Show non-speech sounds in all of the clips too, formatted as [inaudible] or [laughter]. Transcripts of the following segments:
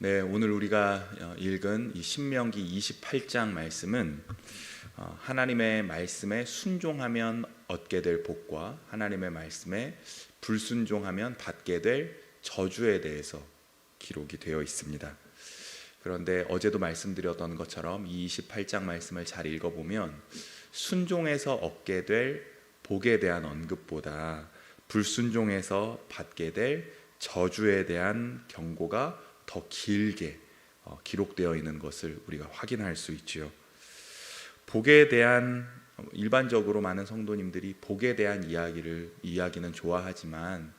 네, 오늘 우리가 어, 읽은 이 신명기 28장 말씀은 어, 하나님의 말씀에 순종하면 얻게 될 복과 하나님의 말씀에 불순종하면 받게 될 저주에 대해서 기록이 되어 있습니다. 그런데 어제도 말씀드렸던 것처럼 이 28장 말씀을 잘 읽어보면 순종해서 얻게 될 복에 대한 언급보다 불순종해서 받게 될 저주에 대한 경고가 더 길게 어, 기록되어 있는 것을 우리가 확인할 수 있지요. 복에 대한 일반적으로 많은 성도님들이 복에 대한 이야기를 이야기는 좋아하지만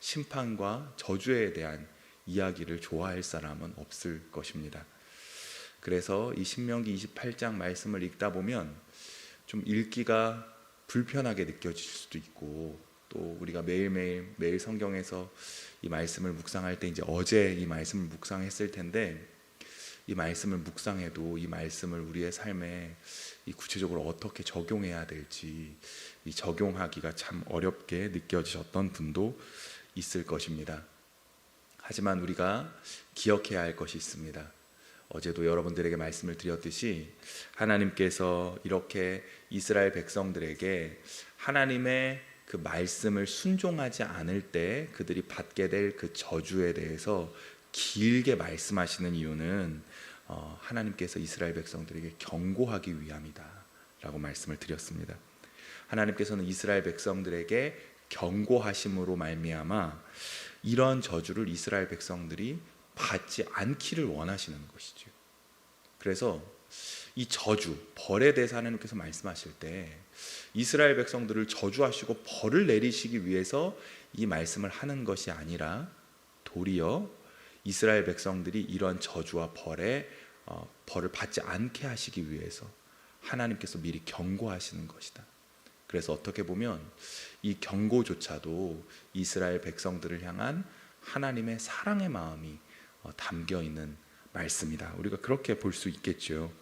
심판과 저주에 대한 이야기를 좋아할 사람은 없을 것입니다. 그래서 이 신명기 28장 말씀을 읽다 보면 좀 읽기가 불편하게 느껴질 수도 있고 또 우리가 매일매일 매일 성경에서 이 말씀을 묵상할 때 이제 어제 이 말씀을 묵상했을 텐데 이 말씀을 묵상해도 이 말씀을 우리의 삶에 이 구체적으로 어떻게 적용해야 될지 이 적용하기가 참 어렵게 느껴지셨던 분도 있을 것입니다. 하지만 우리가 기억해야 할 것이 있습니다. 어제도 여러분들에게 말씀을 드렸듯이 하나님께서 이렇게 이스라엘 백성들에게 하나님의 그 말씀을 순종하지 않을 때 그들이 받게 될 그 저주에 대해서 길게 말씀하시는 이유는 어, 하나님께서 이스라엘 백성들에게 경고하기 위함이다라고 말씀을 드렸습니다. 하나님께서는 이스라엘 백성들에게 경고하심으로 말미암아 이런 저주를 이스라엘 백성들이 받지 않기를 원하시는 것이죠. 그래서 이 저주, 벌에 대해서 하나님께서 말씀하실 때 이스라엘 백성들을 저주하시고 벌을 내리시기 위해서 이 말씀을 하는 것이 아니라 도리어 이스라엘 백성들이 이런 저주와 벌에 어, 벌을 받지 않게 하시기 위해서 하나님께서 미리 경고하시는 것이다. 그래서 어떻게 보면 이 경고조차도 이스라엘 백성들을 향한 하나님의 사랑의 마음이 어, 담겨 있는 말씀이다. 우리가 그렇게 볼 수 있겠죠.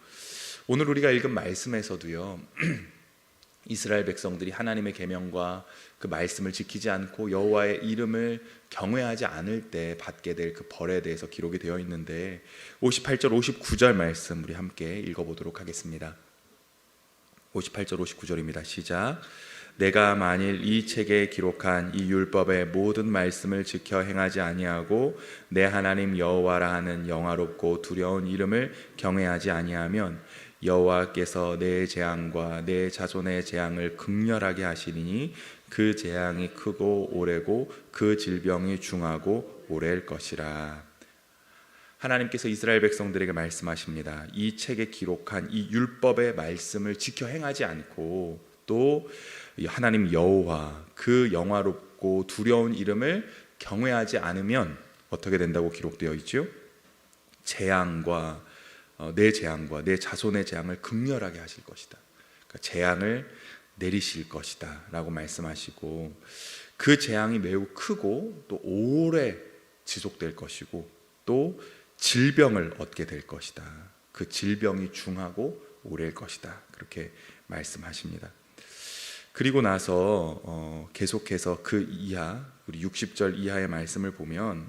오늘 우리가 읽은 말씀에서도요. [clears throat] 이스라엘 백성들이 하나님의 계명과 그 말씀을 지키지 않고 여호와의 이름을 경외하지 않을 때 받게 될 그 벌에 대해서 기록이 되어 있는데 58절 59절 말씀 우리 함께 읽어 보도록 하겠습니다. 58절 59절입니다. 시작. 내가 만일 이 책에 기록한 이 율법의 모든 말씀을 지켜 행하지 아니하고 내 하나님 여호와라 하는 영화롭고 두려운 이름을 경외하지 아니하면 여호와께서 내 재앙과 내 자손의 재앙을 극렬하게 하시리니 그 재앙이 크고 오래고 그 질병이 중하고 오래일 것이라. 하나님께서 이스라엘 백성들에게 말씀하십니다. 이 책에 기록한 이 율법의 말씀을 지켜 행하지 않고 또 하나님 여호와 그 영화롭고 두려운 이름을 경외하지 않으면 어떻게 된다고 기록되어 있죠? 재앙과 어, 내 재앙과 내 자손의 재앙을 극렬하게 하실 것이다. 그러니까 재앙을 내리실 것이다라고 말씀하시고 그 재앙이 매우 크고 또 오래 지속될 것이고 또 질병을 얻게 될 것이다. 그 질병이 중하고 오래일 것이다. 그렇게 말씀하십니다. 그리고 나서 어, 계속해서 그 이하 우리 60절 이하의 말씀을 보면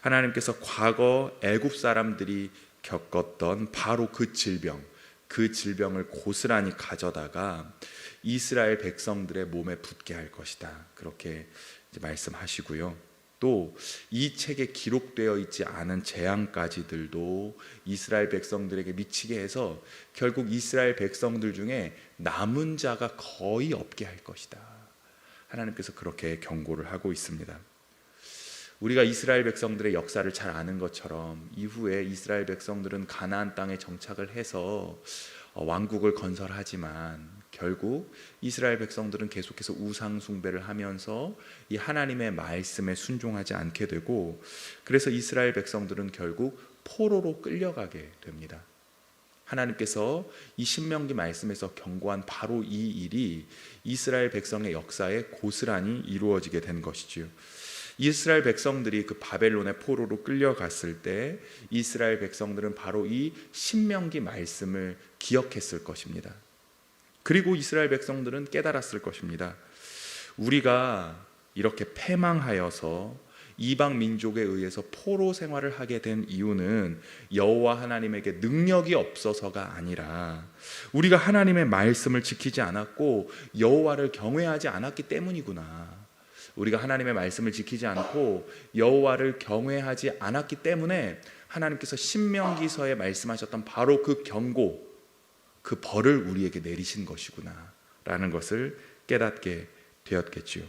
하나님께서 과거 애굽 사람들이 겪었던 바로 그 질병, 그 질병을 고스란히 가져다가 이스라엘 백성들의 몸에 붙게 할 것이다. 그렇게 말씀하시고요. 또 이 책에 기록되어 있지 않은 재앙까지들도 이스라엘 백성들에게 미치게 해서 결국 이스라엘 백성들 중에 남은 자가 거의 없게 할 것이다. 하나님께서 그렇게 경고를 하고 있습니다. 우리가 이스라엘 백성들의 역사를 잘 아는 것처럼 이후에 이스라엘 백성들은 가나안 땅에 정착을 해서 어, 왕국을 건설하지만 결국 이스라엘 백성들은 계속해서 우상 숭배를 하면서 이 하나님의 말씀에 순종하지 않게 되고 그래서 이스라엘 백성들은 결국 포로로 끌려가게 됩니다. 하나님께서 이 신명기 말씀에서 경고한 바로 이 일이 이스라엘 백성의 역사에 고스란히 이루어지게 된 것이지요. 이스라엘 백성들이 그 바벨론의 포로로 끌려갔을 때 이스라엘 백성들은 바로 이 신명기 말씀을 기억했을 것입니다. 그리고 이스라엘 백성들은 깨달았을 것입니다. 우리가 이렇게 패망하여서 이방 민족에 의해서 포로 생활을 하게 된 이유는 여호와 하나님에게 능력이 없어서가 아니라 우리가 하나님의 말씀을 지키지 않았고 여호와를 경외하지 않았기 때문이구나. 우리가 하나님의 말씀을 지키지 않고 여호와를 경외하지 않았기 때문에 하나님께서 신명기서에 말씀하셨던 바로 그 경고, 그 벌을 우리에게 내리신 것이구나라는 것을 깨닫게 되었겠지요.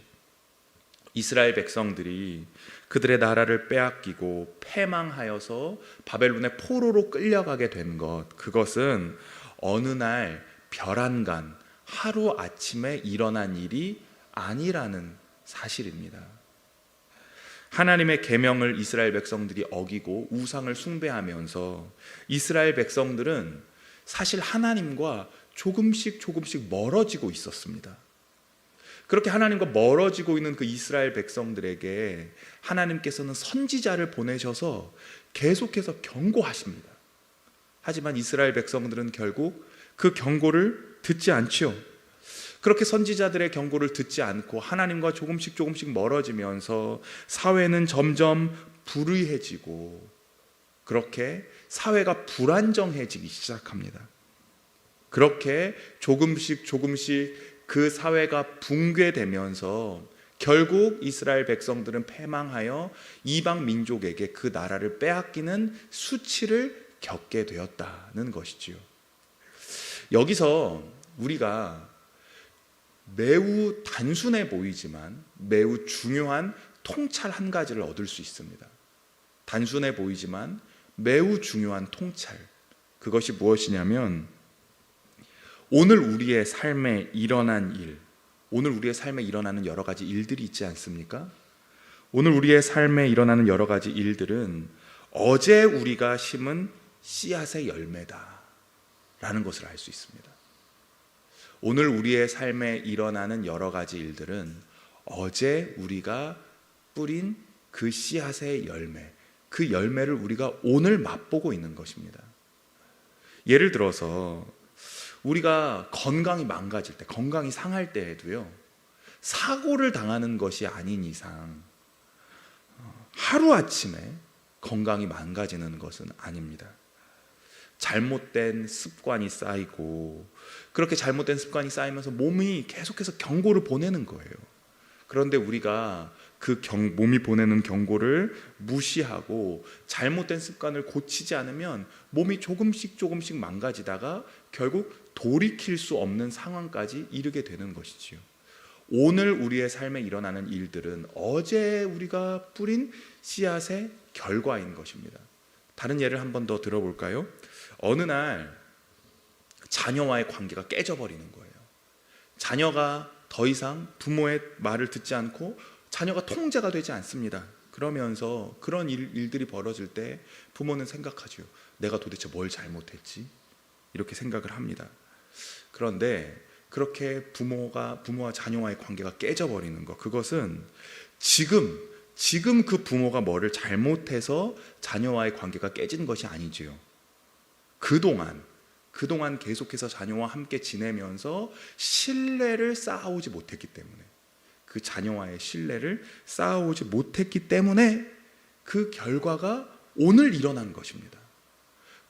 이스라엘 백성들이 그들의 나라를 빼앗기고 패망하여서 바벨론의 포로로 끌려가게 된 것, 그것은 어느 날 별안간 하루 아침에 일어난 일이 아니라는 사실입니다. 하나님의 계명을 이스라엘 백성들이 어기고 우상을 숭배하면서 이스라엘 백성들은 사실 하나님과 조금씩 조금씩 멀어지고 있었습니다. 그렇게 하나님과 멀어지고 있는 그 이스라엘 백성들에게 하나님께서는 선지자를 보내셔서 계속해서 경고하십니다. 하지만 이스라엘 백성들은 결국 그 경고를 듣지 않지요. 그렇게 선지자들의 경고를 듣지 않고 하나님과 조금씩 조금씩 멀어지면서 사회는 점점 불의해지고 그렇게 사회가 불안정해지기 시작합니다. 그렇게 조금씩 조금씩 그 사회가 붕괴되면서 결국 이스라엘 백성들은 패망하여 이방 민족에게 그 나라를 빼앗기는 수치를 겪게 되었다는 것이지요. 여기서 우리가 매우 단순해 보이지만 매우 중요한 통찰 한 가지를 얻을 수 있습니다. 단순해 보이지만 매우 중요한 통찰. 그것이 무엇이냐면 오늘 우리의 삶에 일어난 일, 오늘 우리의 삶에 일어나는 여러 가지 일들이 있지 않습니까? 오늘 우리의 삶에 일어나는 여러 가지 일들은 어제 우리가 심은 씨앗의 열매다. 라는 것을 알 수 있습니다. 오늘 우리의 삶에 일어나는 여러 가지 일들은 어제 우리가 뿌린 그 씨앗의 열매, 그 열매를 우리가 오늘 맛보고 있는 것입니다. 예를 들어서 우리가 건강이 망가질 때, 건강이 상할 때에도요, 사고를 당하는 것이 아닌 이상 하루아침에 건강이 망가지는 것은 아닙니다. 잘못된 습관이 쌓이고 그렇게 잘못된 습관이 쌓이면서 몸이 계속해서 경고를 보내는 거예요. 그런데 우리가 그 경, 몸이 보내는 경고를 무시하고 잘못된 습관을 고치지 않으면 몸이 조금씩 조금씩 망가지다가 결국 돌이킬 수 없는 상황까지 이르게 되는 것이지요. 오늘 우리의 삶에 일어나는 일들은 어제 우리가 뿌린 씨앗의 결과인 것입니다. 다른 예를 한 번 더 들어볼까요? 어느 날 자녀와의 관계가 깨져버리는 거예요. 자녀가 더 이상 부모의 말을 듣지 않고 자녀가 통제가 되지 않습니다. 그러면서 그런 일, 들이 벌어질 때 부모는 생각하죠. 내가 도대체 뭘 잘못했지? 이렇게 생각을 합니다. 그런데 그렇게 부모가 부모와 자녀와의 관계가 깨져버리는 것 그것은 지금 지금 그 부모가 뭐를 잘못해서 자녀와의 관계가 깨진 것이 아니지요. 그동안 그동안 계속해서 자녀와 함께 지내면서 신뢰를 쌓아오지 못했기 때문에 그 자녀와의 신뢰를 쌓아오지 못했기 때문에 그 결과가 오늘 일어난 것입니다.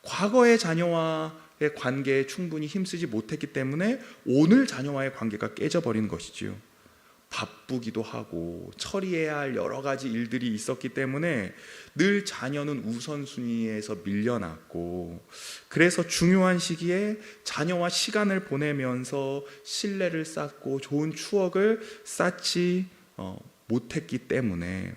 과거의 자녀와의 관계에 충분히 힘쓰지 못했기 때문에 오늘 자녀와의 관계가 깨져버린 것이지요. 바쁘기도 하고 처리해야 할 여러 가지 일들이 있었기 때문에 늘 자녀는 우선순위에서 밀려났고 그래서 중요한 시기에 자녀와 시간을 보내면서 신뢰를 쌓고 좋은 추억을 쌓지 어, 못했기 때문에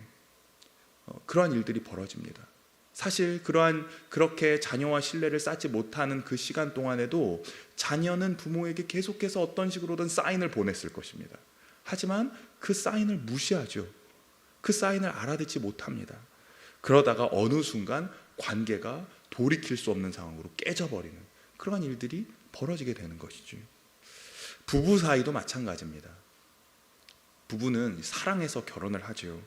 어, 그러한 일들이 벌어집니다. 사실 그러한 그렇게 자녀와 신뢰를 쌓지 못하는 그 시간 동안에도 자녀는 부모에게 계속해서 어떤 식으로든 사인을 보냈을 것입니다. 하지만 그 사인을 무시하죠. 그 사인을 알아듣지 못합니다. 그러다가 어느 순간 관계가 돌이킬 수 없는 상황으로 깨져버리는 그러한 일들이 벌어지게 되는 것이죠. 부부 사이도 마찬가지입니다. 부부는 사랑해서 결혼을 하죠.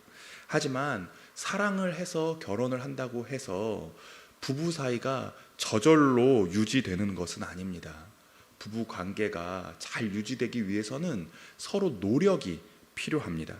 하지만 사랑을 해서 결혼을 한다고 해서 부부 사이가 저절로 유지되는 것은 아닙니다. 부부 관계가 잘 유지되기 위해서는 서로 노력이 필요합니다.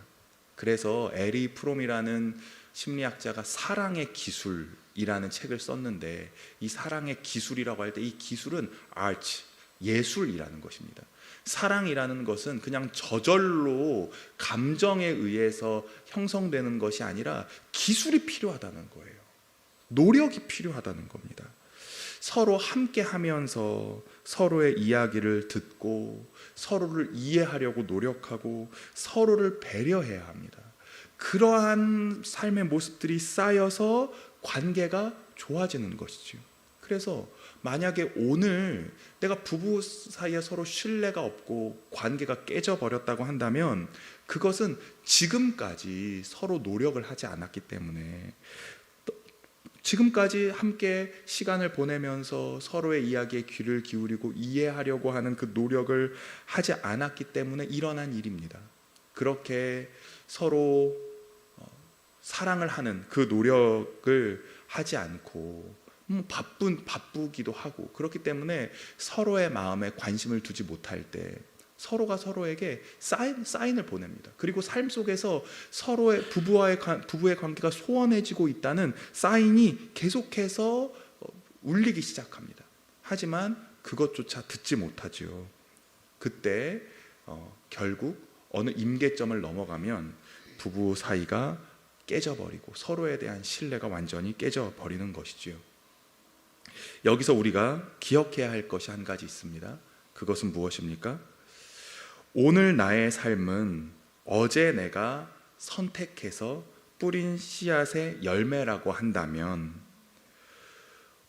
그래서 에리 프롬이라는 심리학자가 사랑의 기술이라는 책을 썼는데 이 사랑의 기술이라고 할 때 이 기술은 아트, 예술이라는 것입니다. 사랑이라는 것은 그냥 저절로 감정에 의해서 형성되는 것이 아니라 기술이 필요하다는 거예요. 노력이 필요하다는 겁니다. 서로 함께 하면서 서로의 이야기를 듣고 서로를 이해하려고 노력하고 서로를 배려해야 합니다. 그러한 삶의 모습들이 쌓여서 관계가 좋아지는 것이죠. 그래서 만약에 오늘 내가 부부 사이에 서로 신뢰가 없고 관계가 깨져 버렸다고 한다면 그것은 지금까지 서로 노력을 하지 않았기 때문에 지금까지 함께 시간을 보내면서 서로의 이야기에 귀를 기울이고 이해하려고 하는 그 노력을 하지 않았기 때문에 일어난 일입니다. 그렇게 서로 어, 사랑을 하는 그 노력을 하지 않고 음, 바쁜 바쁘기도 하고 그렇기 때문에 서로의 마음에 관심을 두지 못할 때 서로가 서로에게 사인, 사인을 보냅니다. 그리고 삶 속에서 서로의 부부와의 관- 부부의 관계가 소원해지고 있다는 사인이 계속해서 어, 울리기 시작합니다. 하지만 그것조차 듣지 못하지요. 그때 어, 결국 어느 임계점을 넘어가면 부부 사이가 깨져버리고 서로에 대한 신뢰가 완전히 깨져버리는 것이지요. 여기서 우리가 기억해야 할 것이 한 가지 있습니다. 그것은 무엇입니까? 오늘 나의 삶은 어제 내가 선택해서 뿌린 씨앗의 열매라고 한다면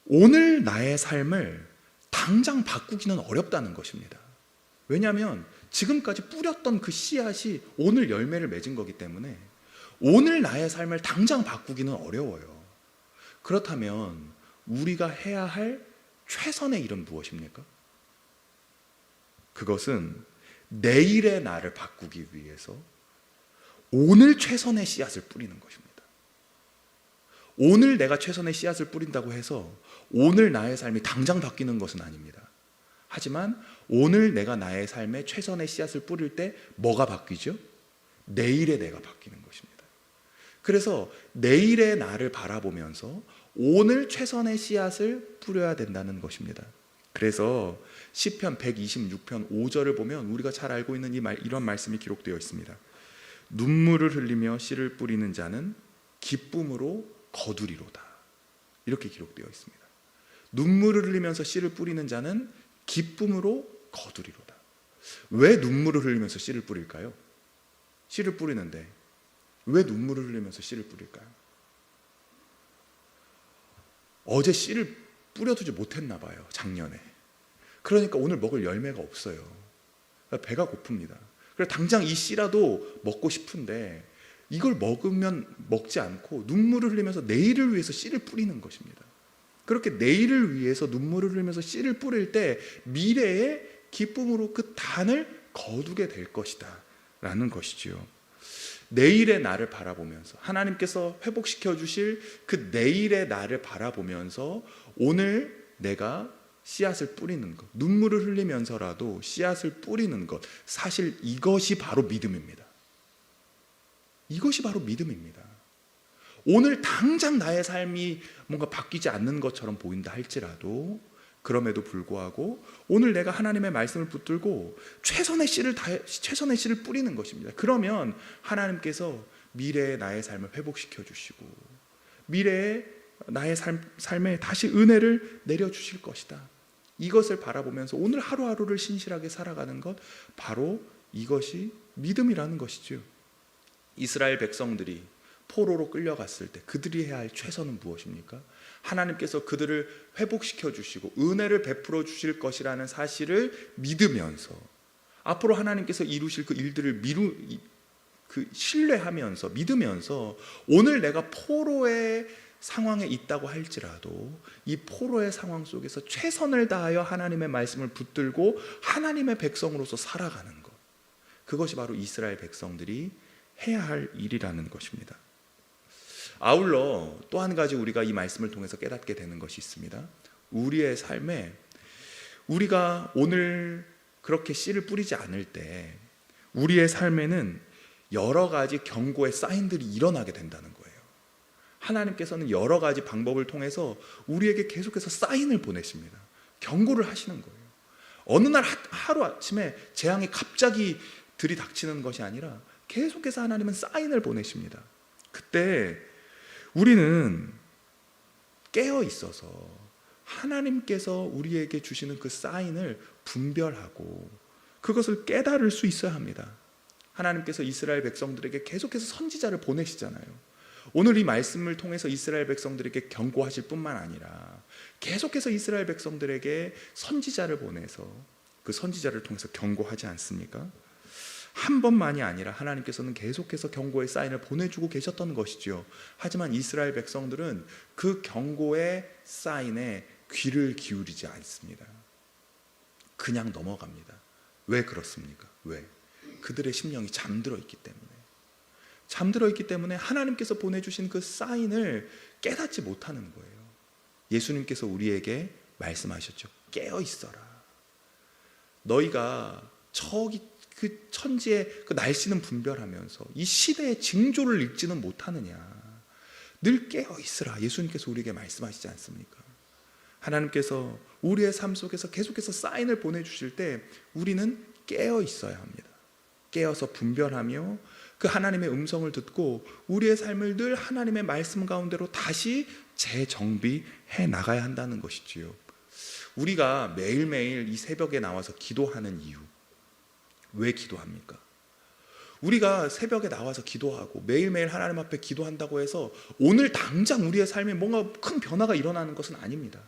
오늘 나의 삶을 당장 바꾸기는 어렵다는 것입니다. 왜냐하면 지금까지 뿌렸던 그 씨앗이 오늘 열매를 맺은 거기 때문에 오늘 나의 삶을 당장 바꾸기는 어려워요. 그렇다면 우리가 해야 할 최선의 일은 무엇입니까? 그것은 내일의 나를 바꾸기 위해서 오늘 최선의 씨앗을 뿌리는 것입니다. 오늘 내가 최선의 씨앗을 뿌린다고 해서 오늘 나의 삶이 당장 바뀌는 것은 아닙니다. 하지만 오늘 내가 나의 삶에 최선의 씨앗을 뿌릴 때 뭐가 바뀌죠? 내일의 내가 바뀌는 것입니다. 그래서 내일의 나를 바라보면서 오늘 최선의 씨앗을 뿌려야 된다는 것입니다. 그래서 시편 126편 5절을 보면 우리가 잘 알고 있는 이 말, 이런 말씀이 기록되어 있습니다. 눈물을 흘리며 씨를 뿌리는 자는 기쁨으로 거두리로다. 이렇게 기록되어 있습니다. 눈물을 흘리면서 씨를 뿌리는 자는 기쁨으로 거두리로다. 왜 눈물을 흘리면서 씨를 뿌릴까요? 씨를 뿌리는데 왜 눈물을 흘리면서 씨를 뿌릴까요? 어제 씨를 뿌려두지 못했나 봐요. 작년에. 그러니까 오늘 먹을 열매가 없어요. 그러니까 배가 고픕니다. 그래서 당장 이 씨라도 먹고 싶은데 이걸 먹으면 먹지 않고 눈물을 흘리면서 내일을 위해서 씨를 뿌리는 것입니다. 그렇게 내일을 위해서 눈물을 흘리면서 씨를 뿌릴 때 미래의 기쁨으로 그 단을 거두게 될 것이다. 라는 것이지요. 내일의 나를 바라보면서 하나님께서 회복시켜 주실 그 내일의 나를 바라보면서 오늘 내가 씨앗을 뿌리는 것, 눈물을 흘리면서라도 씨앗을 뿌리는 것, 사실 이것이 바로 믿음입니다. 이것이 바로 믿음입니다. 오늘 당장 나의 삶이 뭔가 바뀌지 않는 것처럼 보인다 할지라도 그럼에도 불구하고 오늘 내가 하나님의 말씀을 붙들고 최선의 씨를 다 최선의 씨를 뿌리는 것입니다. 그러면 하나님께서 미래의 나의 삶을 회복시켜 주시고 미래의 나의 삶, 삶에 다시 은혜를 내려 주실 것이다. 이것을 바라보면서 오늘 하루하루를 신실하게 살아가는 것 바로 이것이 믿음이라는 것이죠. 이스라엘 백성들이 포로로 끌려갔을 때 그들이 해야 할 최선은 무엇입니까? 하나님께서 그들을 회복시켜 주시고 은혜를 베풀어 주실 것이라는 사실을 믿으면서 앞으로 하나님께서 이루실 그 일들을 미루 그 신뢰하면서 믿으면서 오늘 내가 포로의 상황에 있다고 할지라도 이 포로의 상황 속에서 최선을 다하여 하나님의 말씀을 붙들고 하나님의 백성으로서 살아가는 것. 그것이 바로 이스라엘 백성들이 해야 할 일이라는 것입니다. 아울러 또 한 가지 우리가 이 말씀을 통해서 깨닫게 되는 것이 있습니다. 우리의 삶에 우리가 오늘 그렇게 씨를 뿌리지 않을 때 우리의 삶에는 여러 가지 경고의 사인들이 일어나게 된다는 거예요. 하나님께서는 여러 가지 방법을 통해서 우리에게 계속해서 사인을 보내십니다. 경고를 하시는 거예요. 어느 날 하- 하루 아침에 재앙이 갑자기 들이닥치는 것이 아니라 계속해서 하나님은 사인을 보내십니다. 그때 우리는 깨어 있어서 하나님께서 우리에게 주시는 그 사인을 분별하고 그것을 깨달을 수 있어야 합니다. 하나님께서 이스라엘 백성들에게 계속해서 선지자를 보내시잖아요. 오늘 이 말씀을 통해서 이스라엘 백성들에게 경고하실 뿐만 아니라 계속해서 이스라엘 백성들에게 선지자를 보내서 그 선지자를 통해서 경고하지 않습니까? 한 번만이 아니라 하나님께서는 계속해서 경고의 사인을 보내주고 계셨던 것이지요. 하지만 이스라엘 백성들은 그 경고의 사인에 귀를 기울이지 않습니다. 그냥 넘어갑니다. 왜 그렇습니까? 왜? 그들의 심령이 잠들어 있기 때문에. 잠들어 있기 때문에 하나님께서 보내주신 그 사인을 깨닫지 못하는 거예요. 예수님께서 우리에게 말씀하셨죠. 깨어 있어라. 너희가 저기 그 천지의 그 날씨는 분별하면서 이 시대의 징조를 읽지는 못하느냐. 늘 깨어 있으라. 예수님께서 우리에게 말씀하시지 않습니까? 하나님께서 우리의 삶 속에서 계속해서 사인을 보내주실 때 우리는 깨어 있어야 합니다. 깨어서 분별하며 그 하나님의 음성을 듣고 우리의 삶을 늘 하나님의 말씀 가운데로 다시 재정비해 나가야 한다는 것이지요. 우리가 매일매일 이 새벽에 나와서 기도하는 이유. 왜 기도합니까? 우리가 새벽에 나와서 기도하고 매일매일 하나님 앞에 기도한다고 해서 오늘 당장 우리의 삶에 뭔가 큰 변화가 일어나는 것은 아닙니다.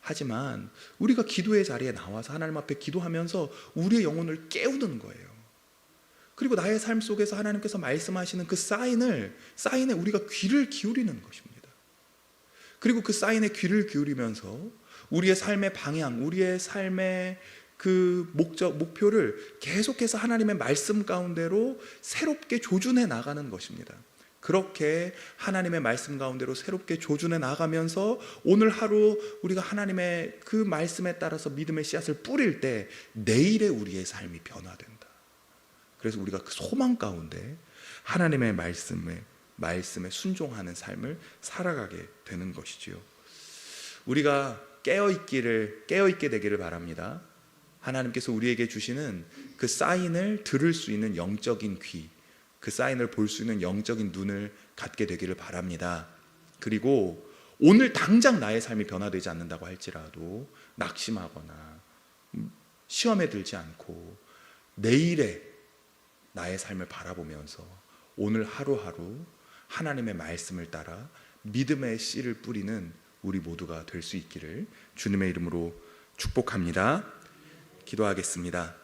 하지만 우리가 기도의 자리에 나와서 하나님 앞에 기도하면서 우리의 영혼을 깨우는 거예요. 그리고 나의 삶 속에서 하나님께서 말씀하시는 그 사인을 사인에 우리가 귀를 기울이는 것입니다. 그리고 그 사인에 귀를 기울이면서 우리의 삶의 방향, 우리의 삶의 그 목적, 목표를 계속해서 하나님의 말씀 가운데로 새롭게 조준해 나가는 것입니다. 그렇게 하나님의 말씀 가운데로 새롭게 조준해 나가면서 오늘 하루 우리가 하나님의 그 말씀에 따라서 믿음의 씨앗을 뿌릴 때 내일의 우리의 삶이 변화된다. 그래서 우리가 그 소망 가운데 하나님의 말씀에 말씀에 순종하는 삶을 살아가게 되는 것이지요. 우리가 깨어 있기를 깨어 있게 되기를 바랍니다. 하나님께서 우리에게 주시는 그 사인을 들을 수 있는 영적인 귀, 그 사인을 볼 수 있는 영적인 눈을 갖게 되기를 바랍니다. 그리고 오늘 당장 나의 삶이 변화되지 않는다고 할지라도 낙심하거나 음, 시험에 들지 않고 내일의 나의 삶을 바라보면서 오늘 하루하루 하나님의 말씀을 따라 믿음의 씨를 뿌리는 우리 모두가 될 수 있기를 주님의 이름으로 축복합니다. 기도하겠습니다.